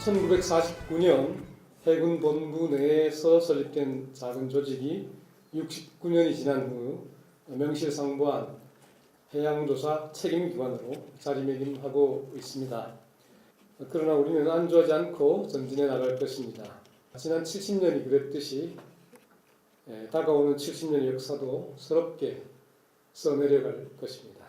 1949년 해군 본부 내에서 설립된 작은 조직이 69년이 지난 후 명실상부한 해양조사 책임기관으로 자리매김하고 있습니다. 그러나 우리는 안주하지 않고 전진해 나갈 것입니다. 지난 70년이 그랬듯이 예, 다가오는 70년의 역사도 새롭게 써내려갈 것입니다.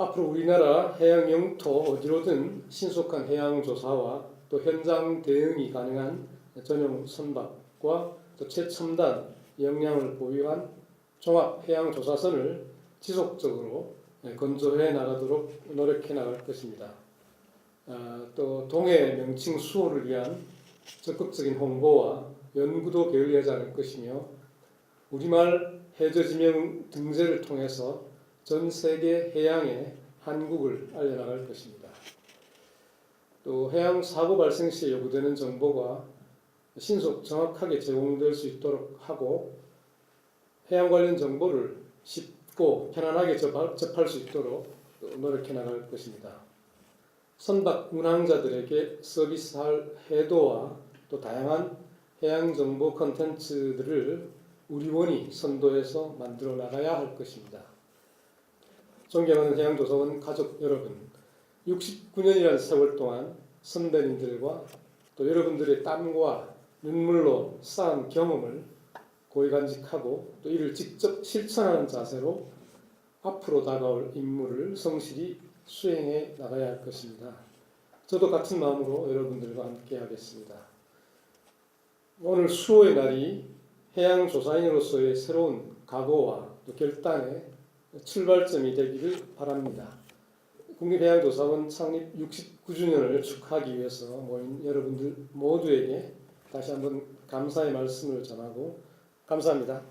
앞으로 우리나라 해양 영토 어디로든 신속한 해양 조사와 또 현장 대응이 가능한 전용 선박과 또 최첨단 역량을 보유한 종합 해양 조사선을 지속적으로 예, 건조해 나가도록 노력해 나갈 것입니다. 아, 또 동해 명칭 수호를 위한 적극적인 홍보와 연구도 게을리하지 않을 것이며 우리말 해저 지명 등재를 통해서 전 세계 해양에 한국을 알려나갈 것입니다. 또 해양 사고 발생 시에 요구되는 정보가 신속 정확하게 제공될 수 있도록 하고 해양 관련 정보를 쉽고 편안하게 접할, 수 있도록 노력해 나갈 것입니다. 선박 운항자들에게 서비스할 해도와 또 다양한 해양 정보 컨텐츠들을 우리원이 선도해서 만들어 나가야 할 것입니다. 존경하는 해양조사원 가족 여러분, 69년이라는 세월 동안 선배님들과 또 여러분들의 땀과 눈물로 쌓은 경험을 고이 간직하고 또 이를 직접 실천하는 자세로 앞으로 다가올 임무를 성실히 수행해 나가야 할 것입니다. 저도 같은 마음으로 여러분들과 함께 하겠습니다. 오늘 수호의 날이 해양조사인으로서의 새로운 각오와 또 결단의 출발점이 되기를 바랍니다. 국립해양조사원 창립 69주년을 축하하기 위해서 모인 여러분들 모두에게 다시 한번 감사의 말씀을 전하고 감사합니다.